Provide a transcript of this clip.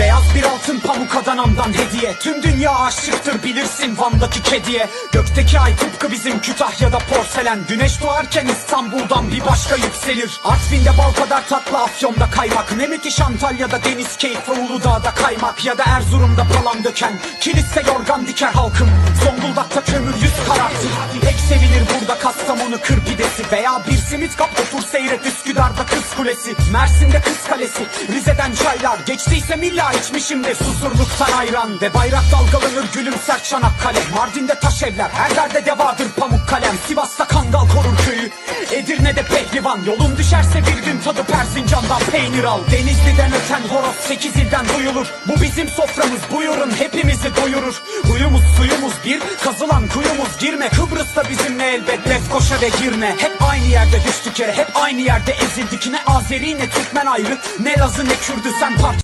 Beyaz bir altın pamuk Adana'mdan hediye. Tüm dünya aşıktır bilirsin Van'daki kediye. Gökteki ay tıpkı bizim Kütahya'da porselen. Güneş doğarken İstanbul'dan bir başka yükselir. Artvin'de bal kadar tatlı Afyon'da kaymak. Ne müthiş Antalya'da deniz keyfi Uludağ'da kaymak. Ya da Erzurum'da palan döken. Kiliste yorgan diker halkım. Zonguldak'ta kömür yüz karartır. Pek sevilir burada Kastamonu kır pidesi. Veya bir simit kap otur seyret Üsküdar'da kız kulesi Mersin'de kız kalesi. Rize'den çaylar Geçtiyse milla içmişimdir. Susurluktan ayran Ve bayrak dalgalanır gülümser Çanakkale. Mardin'de taş evler Her yerde devadır pamuk kalem. Sivas'ta kangal korur köyü Edirne'de pehlivan Yolun düşerse bir gün tadı Persincan'dan peynir al. Denizli'den öten horoz sekiz ilden duyulur. Bu bizim soframız buyurun hepimizi doyurur. Huyumuz suyumuz bir Kazılan kuyumuz girme. Kıbrıs'ta bizimle elbet Lefkoşa ve Girne Hep aynı yerde düştük yere Hep aynı yerde ezildik. Ne Azeri ne Türkmen ayrı Ne Lazı ne Kürdü sen parça